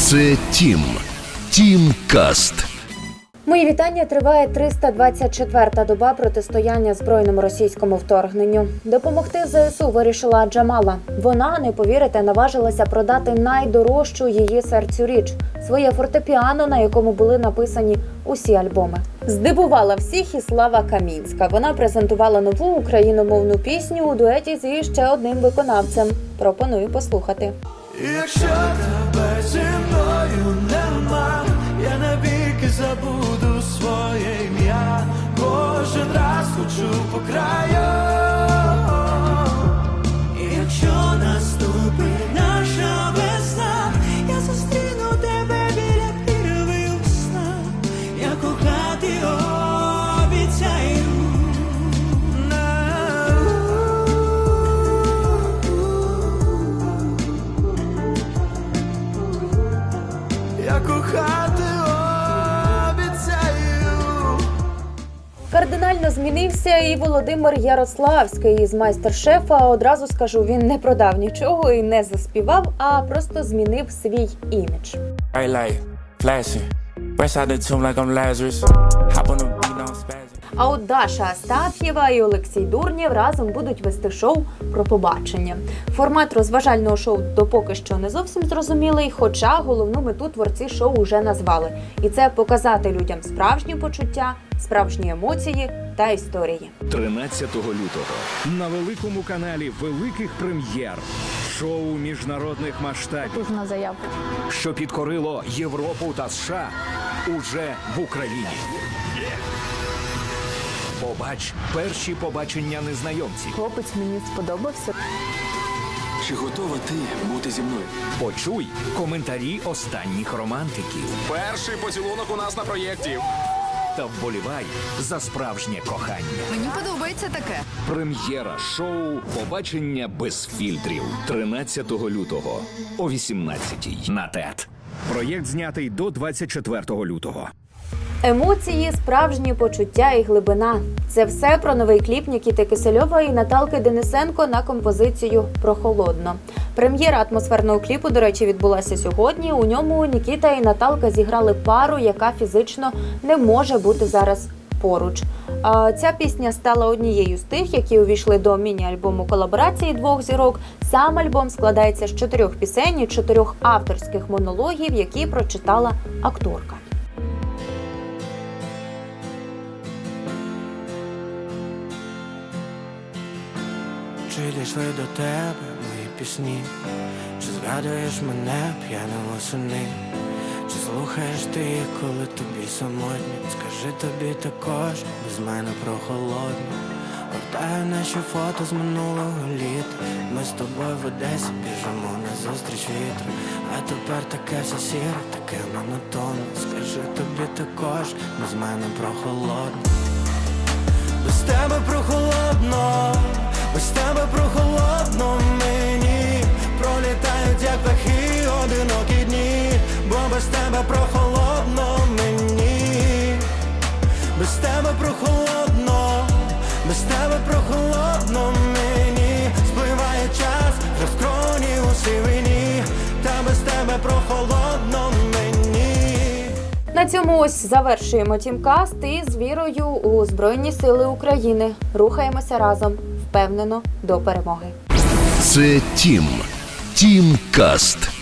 Це Тім. Тім Каст. Мої вітання триває 324-та доба протистояння збройному російському вторгненню. Допомогти ЗСУ вирішила Джамала. Вона не повірите, наважилася продати найдорожчу її серцю річ своє фортепіано, на якому були написані усі альбоми. Здивувала всіх і Слава Камінська. Вона презентувала нову україномовну пісню у дуеті зі ще одним виконавцем. Пропоную послухати. Якщо хочу по краю. Якщо наступить наша весна, я зустріну тебе біля пірви у сна. Я кохати обіцяю. Я кохати Змінився і Володимир Ярославський із майстер-шефа. Одразу скажу, він не продав нічого і не заспівав, а просто змінив свій імідж. I like flashy. Fresh out the tomb like I'm Lazarus. Hop on the. А от Даша Астаф'єва і Олексій Дурнєв разом будуть вести шоу про побачення. Формат розважального шоу допоки що не зовсім зрозумілий, хоча головну мету творці шоу вже назвали. І це показати людям справжні почуття, справжні емоції та історії. 13 лютого на великому каналі великих прем'єр. Шоу міжнародних масштабів, на заявку. що підкорило Європу та США уже в Україні. Побач перші побачення незнайомців. Хлопець мені сподобався. Чи готова ти бути зі мною? Почуй коментарі останніх романтиків Перший поцілунок у нас на проєкті. та вболівай за справжнє кохання. Мені подобається таке. Прем'єра шоу Побачення без фільтрів 13 лютого о 18 на ТЕТ. Проєкт знятий до 24 лютого. Емоції, справжні почуття і глибина. Це все про новий кліп Нікіти Кисельова і Наталки Денисенко на композицію Прохолодно. Прем'єра атмосферного кліпу, до речі, відбулася сьогодні. У ньому Нікіта і Наталка зіграли пару, яка фізично не може бути зараз поруч. А Ця пісня стала однією з тих, які увійшли до міні-альбому колаборації двох зірок. Сам альбом складається з чотирьох пісень і чотирьох авторських монологів, які прочитала акторка. Чи дійшли до тебе мої пісні? Чи згадуєш мене п'яним восени? Чи слухаєш ти їх, коли тобі самотньо? Скажи тобі також, без мене прохолодно. Гортаю наші фото з минулого літа. Ми з тобою в Одесі біжимо на зустріч вітру. А тепер таке все сіре, таке монотонне. Скажи тобі також, без мене прохолодно. Без тебе без тебе прохолодно мені, без тебе прохолодно, без тебе прохолодно мені, спливає час, розкроні у сивині, та без тебе прохолодно мені. На цьому ось завершуємо тімкаст і з вірою у Збройні Сили України. Рухаємося разом впевнено до перемоги. Це Тім. Тім Каст.